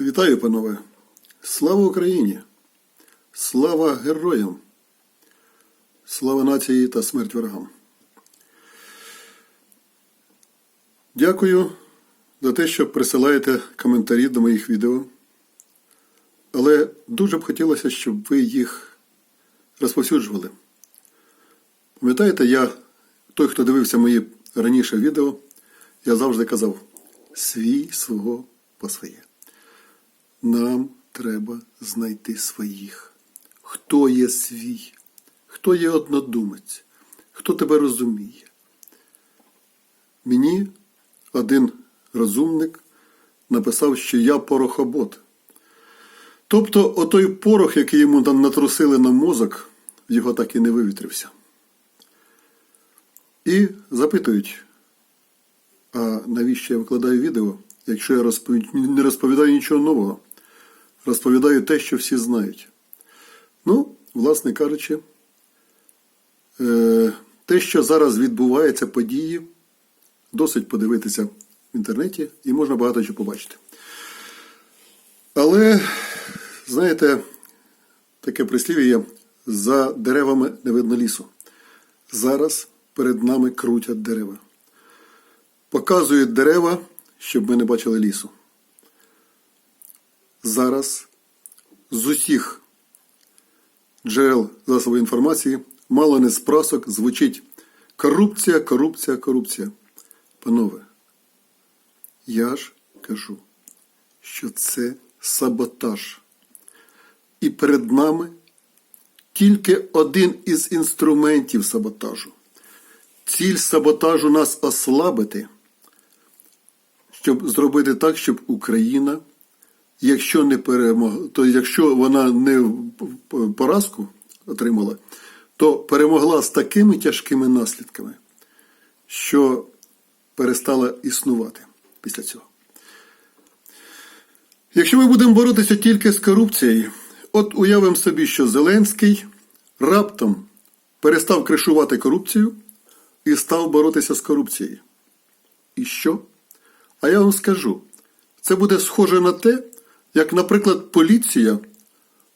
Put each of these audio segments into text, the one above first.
Вітаю, панове! Слава Україні! Слава героям! Слава нації та смерть ворогам! Дякую за те, що присилаєте коментарі до моїх відео. Але дуже б хотілося, щоб ви їх розповсюджували. Пам'ятаєте, я, той, хто дивився мої раніше відео, я завжди казав свій свого по своє. Нам треба знайти своїх. Хто є свій, хто є однодумець, хто тебе розуміє. Мені один розумник написав, що я порохобот. Тобто, отой порох, який йому там натрусили на мозок, його так і не вивітрився. І запитують, а навіщо я викладаю відео, якщо я не розповідаю нічого нового? Розповідаю те, що всі знають. Ну, власне кажучи, е, те, що зараз відбувається, події, досить подивитися в інтернеті і можна багато чого побачити. Але, знаєте, таке прислів'я за деревами не видно лісу. Зараз перед нами крутять дерева. Показують дерева, щоб ми не бачили лісу. Зараз з усіх джерел засобів інформації мало не з звучить корупція, корупція, корупція. Панове, я ж кажу, що це саботаж. І перед нами тільки один із інструментів саботажу. Ціль саботажу нас ослабити, щоб зробити так, щоб Україна, якщо не перемогла, то якщо вона не поразку отримала, то перемогла з такими тяжкими наслідками, що перестала існувати після цього. Якщо ми будемо боротися тільки з корупцією, от уявимо собі, що Зеленський раптом перестав кришувати корупцію і став боротися з корупцією. І що? А я вам скажу, це буде схоже на те, як, наприклад, поліція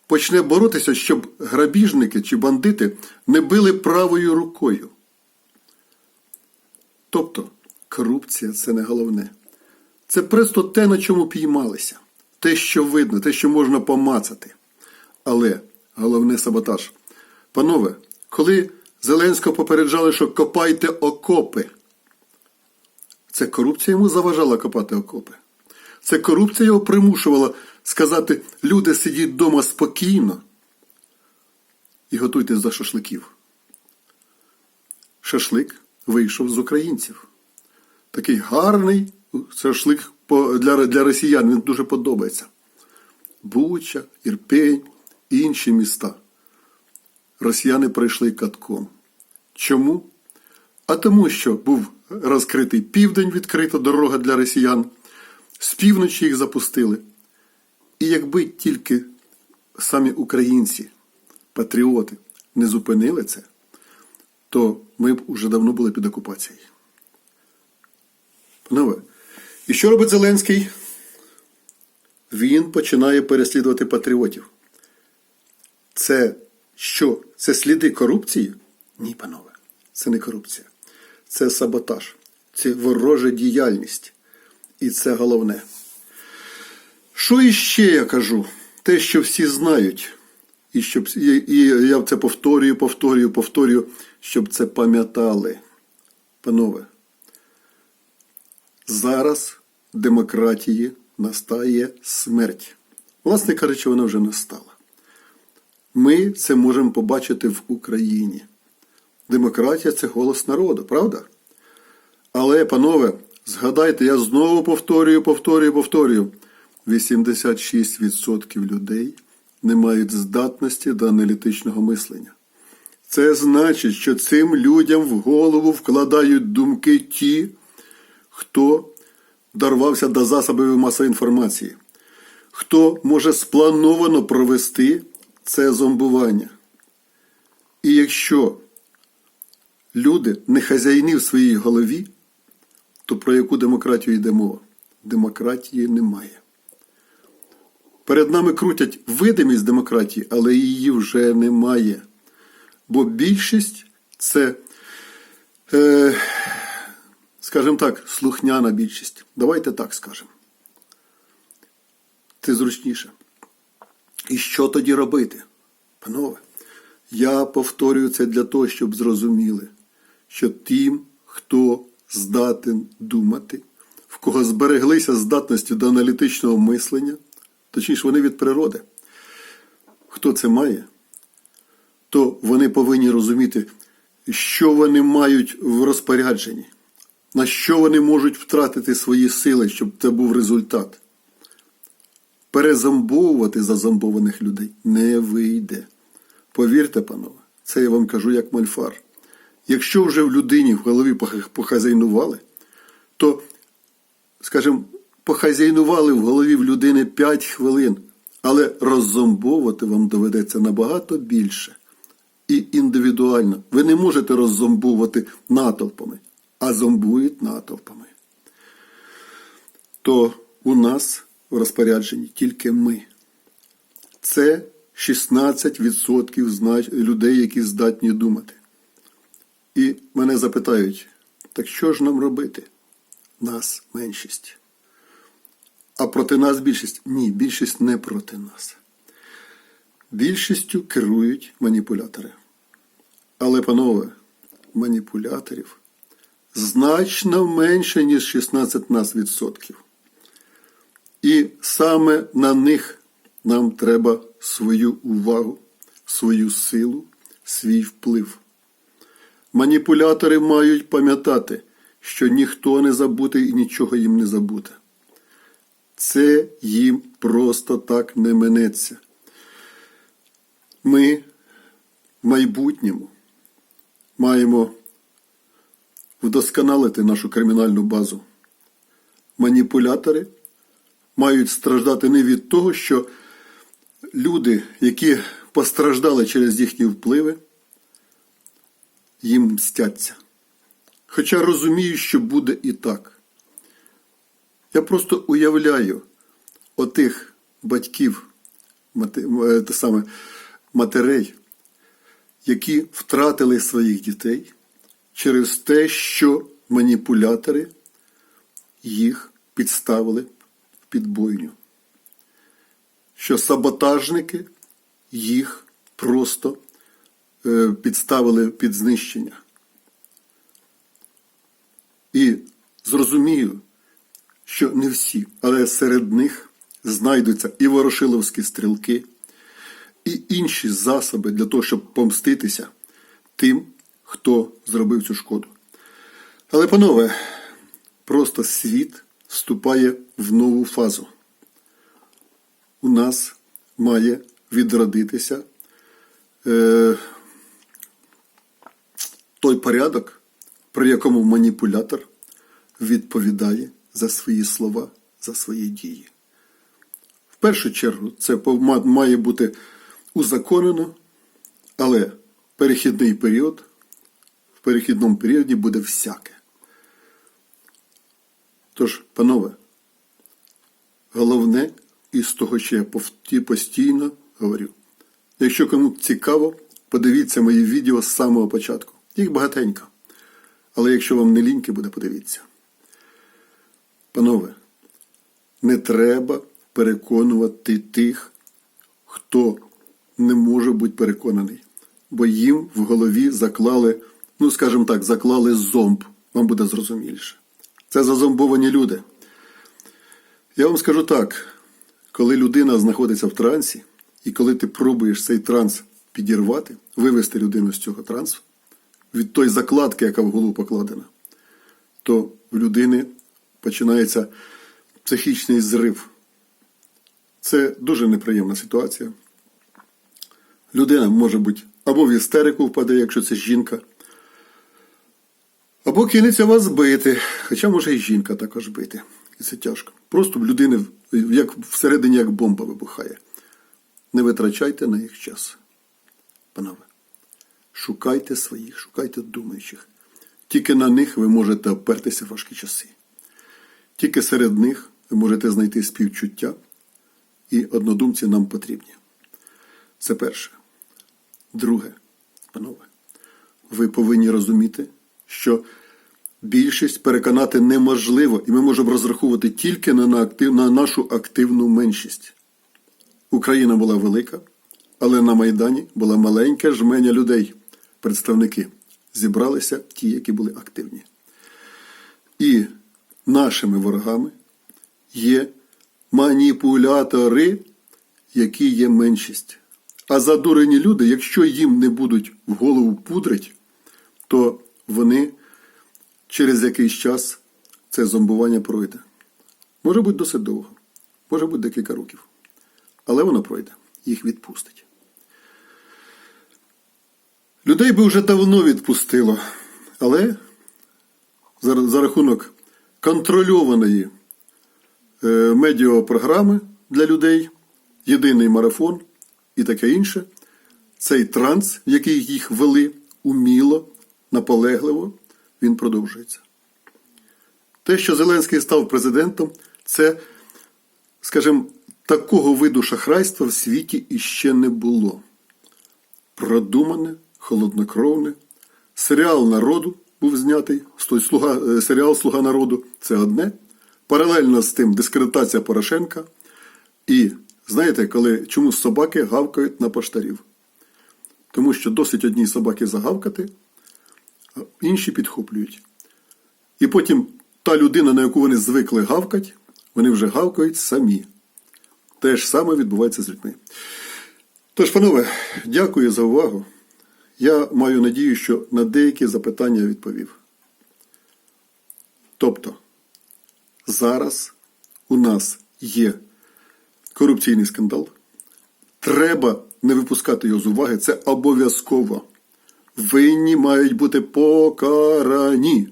почне боротися, щоб грабіжники чи бандити не били правою рукою. Тобто, корупція це не головне. Це просто те, на чому піймалися, те, що видно, те, що можна помацати. Але головне саботаж. Панове, коли Зеленського попереджали, що копайте окопи, це корупція йому заважала копати окопи. Це корупція його примушувала сказати, люди сидіть вдома спокійно і готуйтесь до шашликів. Шашлик вийшов з українців. Такий гарний шашлик для, росіян, він дуже подобається. Буча, Ірпень, інші міста. Росіяни пройшли катком. Чому? А тому, що був розкритий південь, відкрита дорога для росіян, з півночі їх запустили. І якби тільки самі українці, патріоти, не зупинили це, то ми б уже давно були під окупацією. Панове, і що робить Зеленський? Він починає переслідувати патріотів. Це що? Це сліди корупції? Ні, панове, це не корупція. Це саботаж, це ворожа діяльність. І це головне. Що іще я кажу? Те, що всі знають, і щоб і, і я це повторюю, повторюю, повторюю, щоб це пам'ятали. Панове, зараз демократії настає смерть. Власне кажучи, вона вже настала. Ми це можемо побачити в Україні. Демократія це голос народу, правда? Але, панове, згадайте, я знову повторюю, повторюю, повторюю. 86% людей не мають здатності до аналітичного мислення. Це значить, що цим людям в голову вкладають думки ті, хто дорвався до засобів масової інформації, хто може сплановано провести це зомбування. І якщо люди не хазяїни в своїй голові, то про яку демократію йде мова? Демократії немає. Перед нами крутять видимість демократії, але її вже немає. Бо більшість це, е, скажімо так, слухняна більшість. Давайте так скажемо. Це зручніше. І що тоді робити? Панове, я повторюю це для того, щоб зрозуміли, що тим, хто здатен думати, в кого збереглися здатності до аналітичного мислення, точніше, вони від природи, хто це має, то вони повинні розуміти, що вони мають в розпорядженні, на що вони можуть втратити свої сили, щоб це був результат. Перезомбовувати зазомбованих людей не вийде. Повірте, панове, це я вам кажу як мальфар. Якщо вже в людині в голові пох- похазяйнували, то, скажімо, похазяйнували в голові в людини 5 хвилин, але роззомбовувати вам доведеться набагато більше. І індивідуально. Ви не можете роззомбувати натовпами, а зомбують натовпами. То у нас в розпорядженні тільки ми. Це 16% людей, які здатні думати. І мене запитають, так що ж нам робити? Нас меншість. А проти нас більшість? Ні, більшість не проти нас. Більшістю керують маніпулятори. Але, панове, маніпуляторів значно менше, ніж 16 нас відсотків. І саме на них нам треба свою увагу, свою силу, свій вплив. Маніпулятори мають пам'ятати, що ніхто не забутий і нічого їм не забуде. Це їм просто так не минеться. Ми в майбутньому маємо вдосконалити нашу кримінальну базу. Маніпулятори мають страждати не від того, що люди, які постраждали через їхні впливи, їм мстяться. Хоча розумію, що буде і так. Я просто уявляю отих батьків, е, те саме, матерей, які втратили своїх дітей через те, що маніпулятори їх підставили в підбойню. Що саботажники їх просто підставили під знищення. І зрозумію, що не всі, але серед них знайдуться і ворошиловські стрілки, і інші засоби для того, щоб помститися тим, хто зробив цю шкоду. Але, панове, просто світ вступає в нову фазу. У нас має відродитися е, той порядок, при якому маніпулятор відповідає за свої слова, за свої дії. В першу чергу це має бути узаконено, але перехідний період, в перехідному періоді буде всяке. Тож, панове, головне із того, що я постійно говорю. Якщо кому цікаво, подивіться мої відео з самого початку. Їх багатенько. Але якщо вам не ліньки буде, подивіться. Панове, не треба переконувати тих, хто не може бути переконаний, бо їм в голові заклали, ну скажімо так, заклали зомб. Вам буде зрозуміліше. Це зазомбовані люди. Я вам скажу так: коли людина знаходиться в трансі, і коли ти пробуєш цей транс підірвати, вивести людину з цього трансу, від тої закладки, яка в голову покладена, то в людини починається психічний зрив. Це дуже неприємна ситуація. Людина може бути або в істерику впаде, якщо це жінка, або кинеться вас бити, хоча може і жінка також бити. І це тяжко. Просто в людини як всередині як бомба вибухає. Не витрачайте на їх час. Панове, шукайте своїх, шукайте думаючих. Тільки на них ви можете опертися в важкі часи. Тільки серед них ви можете знайти співчуття і однодумці нам потрібні. Це перше. Друге, панове, ви повинні розуміти, що більшість переконати неможливо, і ми можемо розраховувати тільки на, актив, на нашу активну меншість. Україна була велика, але на Майдані була маленька жменя людей, представники. Зібралися ті, які були активні. І нашими ворогами є маніпулятори, які є меншість. А задурені люди, якщо їм не будуть в голову пудрить, то вони через якийсь час це зомбування пройде. Може бути досить довго, може бути декілька років. Але воно пройде, їх відпустить. Людей би вже давно відпустило, але за, за рахунок контрольованої е, медіапрограми для людей, єдиний марафон і таке інше, цей транс, в який їх вели уміло, наполегливо, він продовжується. Те, що Зеленський став президентом, це, скажімо, такого виду шахрайства в світі іще не було. Продумане, холоднокровне. Серіал народу був знятий, слуга, е, серіал Слуга народу це одне. Паралельно з тим дискредитація Порошенка. І знаєте, коли чому собаки гавкають на поштарів? Тому що досить одній собаки загавкати, а інші підхоплюють. І потім та людина, на яку вони звикли гавкати, вони вже гавкають самі. Те ж саме відбувається з людьми. Тож, панове, дякую за увагу. Я маю надію, що на деякі запитання відповів. Тобто, зараз у нас є корупційний скандал. Треба не випускати його з уваги, це обов'язково. Винні мають бути покарані.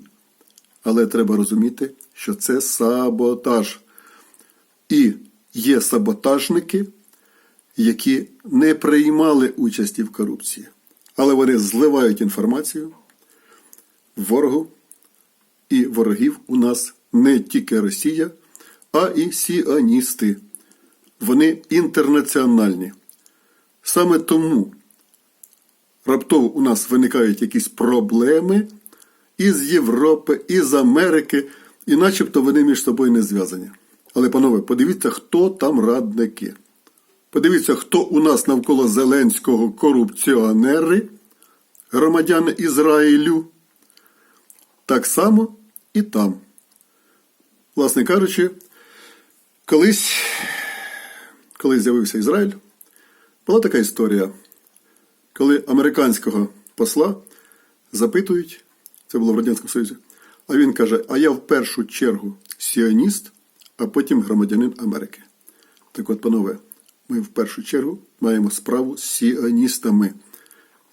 Але треба розуміти, що це саботаж. І є саботажники, які не приймали участі в корупції. Але вони зливають інформацію ворогу. І ворогів у нас не тільки Росія, а і сіоністи. Вони інтернаціональні. Саме тому раптово у нас виникають якісь проблеми із Європи, із Америки, і начебто вони між собою не зв'язані. Але, панове, подивіться, хто там радники. Подивіться, хто у нас навколо Зеленського корупціонери, громадяни Ізраїлю. Так само і там. Власне кажучи, колись, коли з'явився Ізраїль, була така історія, коли американського посла запитують, це було в Радянському Союзі, а він каже: А я в першу чергу сіоніст, а потім громадянин Америки. Так от, панове, ми в першу чергу маємо справу з сіоністами,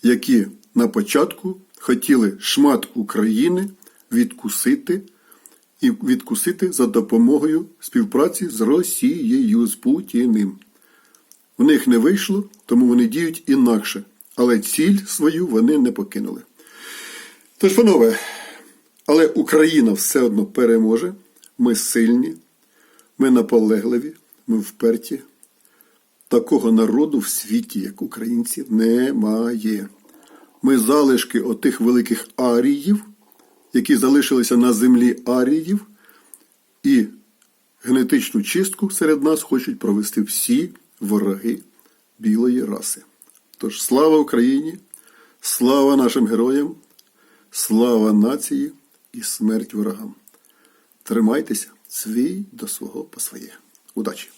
які на початку хотіли шмат України відкусити і відкусити за допомогою співпраці з Росією, з Путіним. У них не вийшло, тому вони діють інакше. Але ціль свою вони не покинули. Тож, панове, але Україна все одно переможе. Ми сильні, ми наполегливі, ми вперті. Такого народу в світі, як українці, немає. Ми залишки отих великих аріїв, які залишилися на землі аріїв, і генетичну чистку серед нас хочуть провести всі вороги білої раси. Тож слава Україні, слава нашим героям, слава нації і смерть ворогам. Тримайтеся свій до свого по своє. Удачі!